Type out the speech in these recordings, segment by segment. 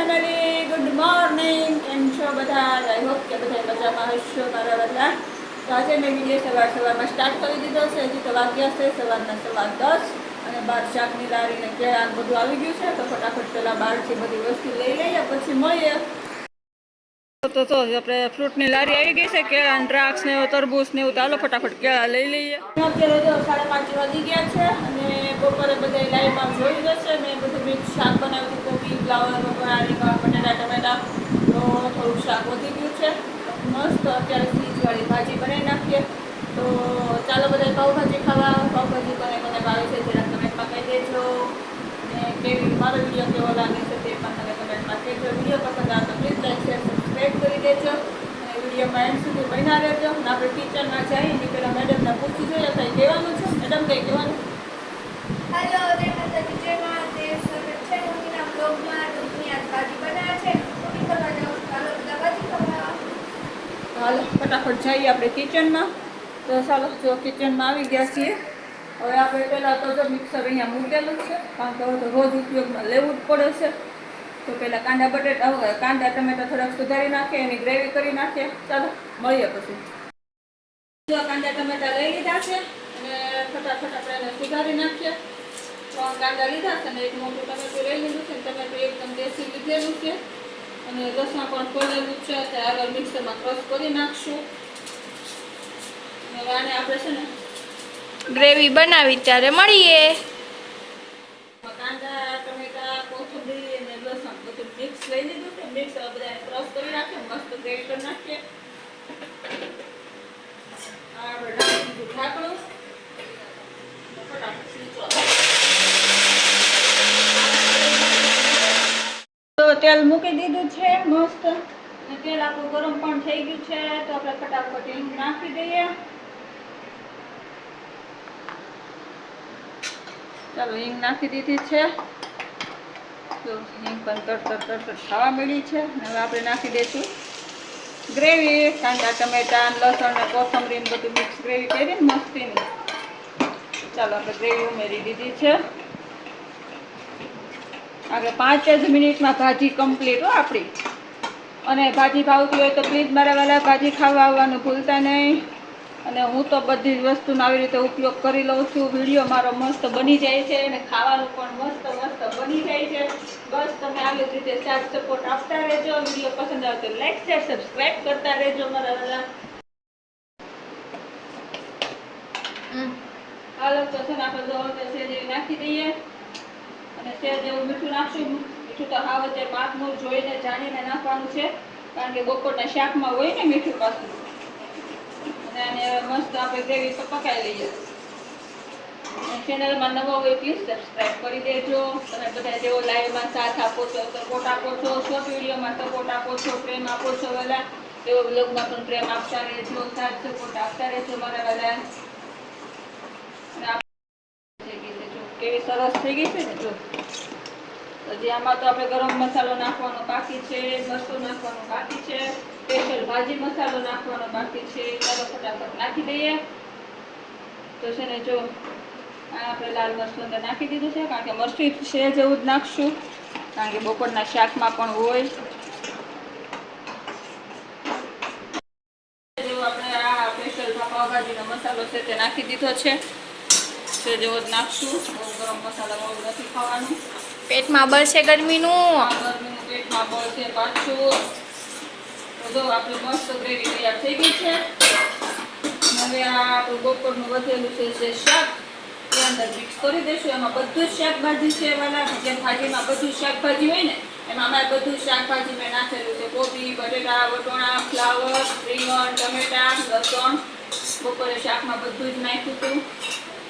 Family good morning કેમ છો બધા? આઈ હોપ કે બધા મજામાં હશો મારા બધા. તો આજે મેં વીડિયો સવાર સવારમાં સ્ટાર્ટ કરી દીધો છે. હજી તો વાગ્યા છે, સવારના સવાર દસ. અને બાર શાકની લારી ને કેળા બધું આવી ગયું છે. તો ફટાફટ પહેલાં બહારથી બધી વસ્તુ લઈ લઈએ, પછી મળીએ. તો તો આપણે ફ્રૂટની લારી આવી ગઈ છે. કેળા ને દ્રાક્ષ ને તરબૂચ ને એવું. તો હાલો ફટાફટ કેળા લઈ લઈએ. અત્યારે તો સાડા પાંચ વાગી ગયા છે. અને બપોરે બધા લાઈવમાં જોઈ જશે. મેં બધું મિક્સ શાક બનાવ્યું ફ્લાવર બપોરા રીંગણ બટાટા તો થોડુંક શાક વધી ગયું છે. મસ્ત અત્યારે ચીજવાળી ભાજી બનાવી નાખીએ. તો ચાલો બધા પાઉભાજી ખાવા પાઉભાજી કોને કોને ભાવે છે, જરા કમેન્ટમાં કહી દેજો. અને કેવી મારો વીડિયો કેવો લાગે છે તે પણ તમે કમેન્ટમાં કહેજો. વીડિયો પસંદ આવે તો પ્લીઝ લાઈક શેર સબસ્ક્રાઈબ કરી દેજો. અને વિડીયોમાં એન્ડ સુધી બન્યા રહેજો. અને આપણે કિચનમાં જઈએ એની પહેલાં મેડમને પૂછી જોઈએ, કંઈ કહેવાનું છે? મેડમ કંઈ કહેવાનું? હેલો જય મહાદેવ સ્વાગત છે મમ્મીના બ્લોગમાં દૂધની આજ ભાજી બનાવે છે મમ્મી કરવા જાઉં છું. ચાલો બધા ભાજી ખાવા તો હાલો ફટાફટ જઈએ આપણે કિચનમાં તો ચાલો, જો કિચનમાં આવી ગયા છીએ. હવે આપણે પહેલાં તો જો મિક્સર અહીંયા મૂકેલું છે, કારણ કે તો રોજ ઉપયોગમાં લેવું જ પડે છે. તો પહેલાં કાંદા બટેટા, હવે કાંદા, ટમેટા થોડાક સુધારી નાખીએ, એની ગ્રેવી કરી નાખીએ. ચાલો, મળીએ પછી. જો કાંદા, ટમેટા લઈ લીધા છે, અને ફટાફટ આપણે એને સુધારી નાખીએ. ત્રણ કાંદા લીધા છે, અને એક મોટું ટમેટું લઈ લીધું છે ટમેટું એકદમ દેશી લીધેલું છે. અને લસણ પણ ફોલેલું છે, તો આગળ મિક્સરમાં ક્રશ કરી નાખશું. અને આને આપણે છે ને ગ્રેવી બનાવી ત્યારે મળીએ કાંદા ટમેટા કોથમીર અને લસણ બધું મિક્સ લઈ લીધું છે મિક્સ હવે બધા ક્રશ કરી નાખીએ મસ્ત ગ્રેવી કરી નાખીએ આ આપણે ઢાંકી દીધું ઢાંકણું તો ફટાફટ સ્વીચ ઓફ. તો તેલ મૂકી દીધું છે, મસ્ત. તેલ આપણું ગરમ પણ થઈ ગયું છે, તો આપણે ફટાફટ હિંગ નાખી દઈએ. ચાલો, હિંગ નાખી દીધી છે. તો હિંગ પણ તરત તર તર તર ખાવા મળી છે. હવે આપણે નાખી દઈશું ગ્રેવી, કાંદા, ટમેટા લસણ ને કોથમરી બધું મિક્સ ગ્રેવી કરીને મસ્તીની. ચાલો, આપણે ગ્રેવી ઉમેરી દીધી છે. આગળ પાંચ જ મિનિટમાં ભાજી કમ્પ્લીટ હો આપણી. અને ભાજી ભાવતી હોય તો પ્લીઝ મારા વાલા ભાજી ખાવા આવવાનું ભૂલતા નહીં. અને હું તો બધી જ વસ્તુનો આવી રીતે ઉપયોગ કરી લઉં છું. વીડિયો મારો મસ્ત બની જાય છે અને ખાવાનું પણ મસ્ત મસ્ત બની જાય છે. બસ તમે આવી જ રીતે સાથ સપોર્ટ આપતા રહેજો. વીડિયો પસંદ આવે તો લાઈક શેર સબસ્ક્રાઈબ કરતા રહેજો મારા વાલા. હાલો તો છે ને આપણે છે જે નાખી દઈએ. અને તે જેવું મીઠું નાખશું. મીઠું તો હાવ અત્યારે માપનું જોઈને જાણીને નાખવાનું છે. કારણ કે બપોરના શાકમાં હોય ને મીઠું પાછું અને આને મસ્ત આપણે ગ્રેવી પર પકાવી લઈએ. ચેનલમાં નવો હોય પ્લીઝ સબસ્ક્રાઈબ કરી દેજો. તમે બધા જેવો લાઈવમાં સાથ આપો છો સપોર્ટ આપો છો શોર્ટ વિડીયોમાં સપોર્ટ આપો છો, પ્રેમ આપો છો, વાલા. એવો બ્લોગમાં પણ પ્રેમ આપતા રહેજો, સાથ સપોર્ટ આપતા રહેજો, મારા વાલા અને આપ- થઈ ગઈ છે જો કેવી સરસ થઈ ગઈ છે ને, જો. હજી આમાં તો આપણે ગરમ મસાલો નાખવાનો બાકી છે, મરચું નાખવાનું બાકી છે, સ્પેશિયલ ભાજી મસાલો નાખવાનો બાકી છે, ચાલો ફટાફટ નાખી દઈએ. તો છે ને, જો, આ આપણે લાલ મરચું અંદર નાખી દીધું છે, કારણ કે મરચું છે જેવું જ નાખશું, કારણ કે બપોરના શાકમાં પણ હોય. આપણે આ સ્પેશિયલ ભાજીનો મસાલો છે તે નાખી દીધો છે. છે જેવો જ નાખશું. બહુ ગરમ મસાલા બહુ નથી ખાવાનું. પેટમાં બળશે ગરમીનું? આ ગરમીનું પેટમાં બળ છે પાછું. તો જો મસ્ત ગ્રેવી તૈયાર થઈ ગઈ છે. હવે આ આપણું બપોરનું વધેલું છે જે શાક એ અંદર મિક્સ કરી દઈશું. એમાં બધું જ શાકભાજી છે વાલા. જેમ ભાજીમાં બધું જ શાકભાજી હોય ને એમાં અમારે બધું જ શાકભાજી મેં નાખેલું છે. કોબી બટેટા વટોણા ફ્લાવર રીંગણ ટમેટા લસણ. બપોરે શાકમાં બધું જ નાખ્યું હતું.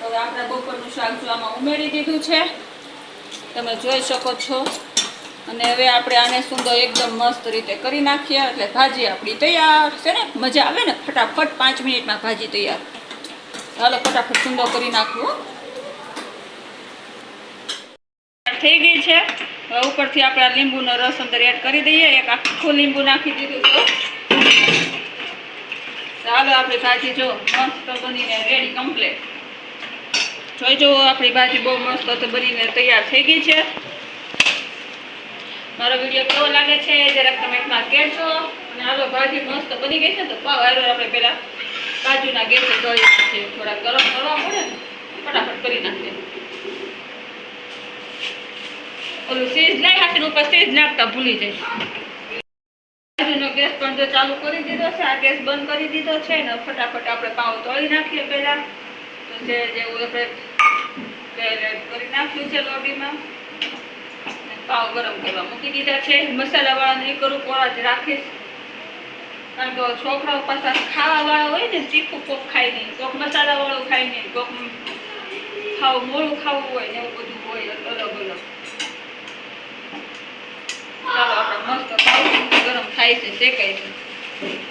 હવે આપણે બપોરનું શાક જો આમાં ઉમેરી દીધું છે. તમે જોઈ શકો છો. અને હવે આપણે આને સુંદર એકદમ મસ્ત રીતે કરી નાખીએ. એટલે ભાજી આપણી તૈયાર છે ને? મજા આવે ને? ફટાફટ પાંચ મિનિટમાં ભાજી તૈયાર. ચાલો ફટાફટ સુંદર કરી નાખવું થઈ ગઈ છે. હવે ઉપરથી આપણે આ લીંબુનો રસ અંદર એડ કરી દઈએ. એક આખું લીંબુ નાખી દીધું તો ચાલો આપણી ભાજી જો મસ્ત બનીને રેડી કમ્પ્લીટ જોઈ જો આપણી ભાજી બહુ મસ્ત તો બનીને તૈયાર થઈ ગઈ છે. મારો વીડિયો કેવો લાગે છે જરાક કમેન્ટમાં કહેજો. અને હાલો ભાજી મસ્ત બની ગઈ છે તો પાવ આવ્યો આપણે પહેલાં કાજુના ગેસે નાખીએ. થોડા ગરમ કરવા પડે ને, ફટાફટ કરી નાખીએ. ઓલું સીઝ લઈ હાથીને ઉપર સીઝ નાખતા ભૂલી જાય બાજુનો ગેસ પણ જો ચાલુ કરી દીધો છે, આ ગેસ બંધ કરી દીધો છે ને, ફટાફટ આપણે પાવ તળી નાખીએ પહેલા. જે જેવું આપણે કરી નાખ્યું છે લોબીમાં પાવ ગરમ કરવા. મૂકી દીધા છે. મસાલાવાળા નહીં કરું કોળા જ રાખીશ. કારણ કે છોકરાઓ પાછા ખાવાવાળા હોય ને તીખું કોક ખાય નહીં. કોક મસાલાવાળું ખાય નહીં. કોક ખાવું મોડું ખાવું હોય ને એવું બધું હોય, અલગ અલગ. ચાલો, આપણે મસ્ત ગરમ થાય છે, શેકાય છે.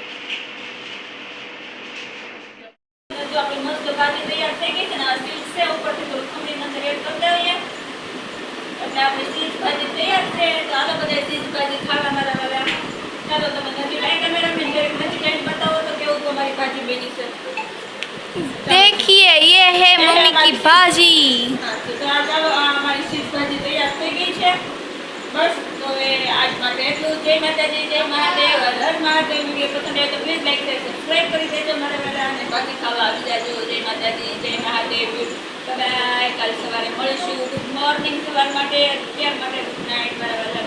ચાલો તમે નજીક આઈ કેમેરામેન જરીક નજીક આવીને બતાવો તો કેવું તમારી ભાજી બની છે देखिए ये है मम्मी की भाजी હા, તો આ ચાલો આ અમારી ચીઝ ભાજી તૈયાર થઈ ગઈ છે બસ તો હવે આજ માટે એટલું જય માતાજી જય મહાદેવ હર હર મહાદેવ વિડીયો પસંદ આવે તો પ્લીઝ લાઈક શેર સબસ્ક્રાઈબ કરી દેજો મારા વાલા અને બાકી ખાવા આવી જાજો જય માતાજી જય મહાદેવ બાય કાલ સવારે મળીશું ગુડ મોર્નિંગ સવાર માટે અત્યાર માટે ગુડ નાઇટ મારા વાલા